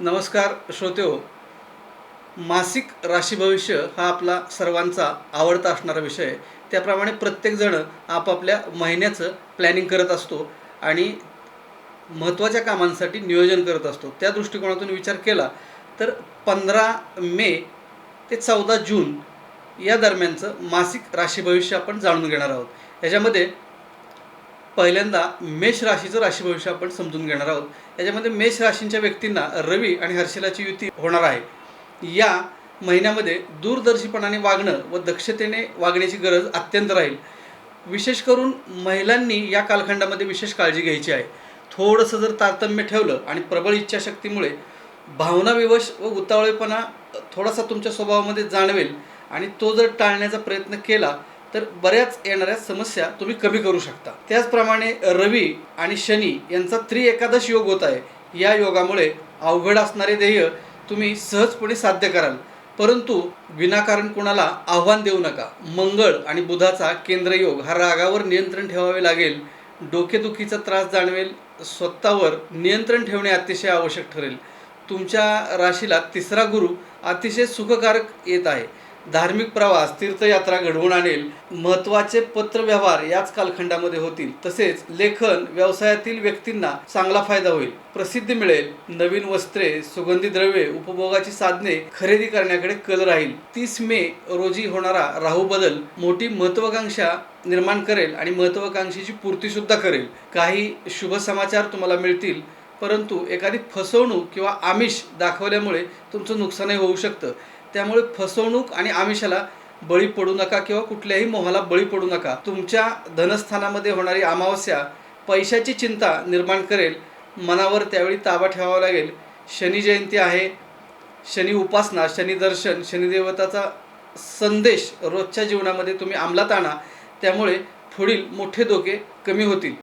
नमस्कार श्रोते हो. मासिक राशी भविष्य हा आपला सर्वांचा आवडता असणारा विषय आहे. त्याप्रमाणे प्रत्येकजण आपापल्या महिन्याचं प्लॅनिंग करत असतो आणि महत्त्वाच्या कामांसाठी नियोजन करत असतो. त्या दृष्टिकोनातून विचार केला तर पंधरा मे ते चौदा जून या दरम्यानचं मासिक राशी भविष्य आपण जाणून घेणार आहोत. याच्यामध्ये पहिल्यांदा मेष राशीचं राशी भविष्य आपण समजून घेणार आहोत. याच्यामध्ये मेष राशींच्या व्यक्तींना रवी आणि हर्षलाची युती होणार आहे. या महिन्यामध्ये दूरदर्शीपणाने वागणं व दक्षतेने वागण्याची गरज अत्यंत राहील. विशेष करून महिलांनी या कालखंडामध्ये विशेष काळजी घ्यायची आहे. थोडंसं जर तारतम्य ठेवलं आणि प्रबळ इच्छाशक्तीमुळे भावनाविवश व उतावळेपणा थोडासा तुमच्या स्वभावामध्ये जाणवेल आणि तो जर टाळण्याचा प्रयत्न केला तर बऱ्याच येणाऱ्या समस्या तुम्ही कमी करू शकता. त्याचप्रमाणे रवी आणि शनी यांचा त्रि एकादश योग होत आहे. या योगामुळे अवघड असणारे ध्येय तुम्ही सहजपणे साध्य कराल. परंतु विनाकारण कोणाला आव्हान देऊ नका. मंगळ आणि बुधाचा केंद्रयोग हा रागावर नियंत्रण ठेवावे लागेल. डोकेदुखीचा त्रास जाणवेल. स्वतःवर नियंत्रण ठेवणे अतिशय आवश्यक ठरेल. तुमच्या राशीला तिसरा गुरु अतिशय सुखकारक येत आहे. धार्मिक प्रवास तीर्थयात्रा घडवून आणेल महत्त्वाचे पत्रव्यवहार याच कालखंडामध्ये होतील. तसेच लेखन व्यवसायातील व्यक्तींना चांगला फायदा होईल. प्रसिद्धी मिळेल. नवीन वस्त्रे सुगंधी द्रव्ये उपभोगाची साधने खरेदी करण्याकडे कल राहील. तीस मे रोजी होणारा राहू बदल मोठी महत्वाकांक्षा निर्माण करेल आणि महत्वाकांक्षेची पूर्ती सुद्धा करेल. काही शुभ समाचार तुम्हाला मिळतील परंतु एखादी फसवणूक किंवा आमिष दाखवल्यामुळे तुमचं नुकसानही होऊ शकतं. त्यामुळे फसवणूक आणि आमिषाला बळी पडू नका किंवा कुठल्याही मोहाला बळी पडू नका. तुमच्या धनस्थानामध्ये होणारी अमावस्या पैशाची चिंता निर्माण करेल. मनावर त्यावेळी ताबा ठेवावा लागेल. शनी जयंती आहे. शनी उपासना शनी दर्शन शनिदेवताचा संदेश रोजच्या जीवनामध्ये तुम्ही अंमलात आणा. त्यामुळे पुढील मोठे धोके कमी होतील.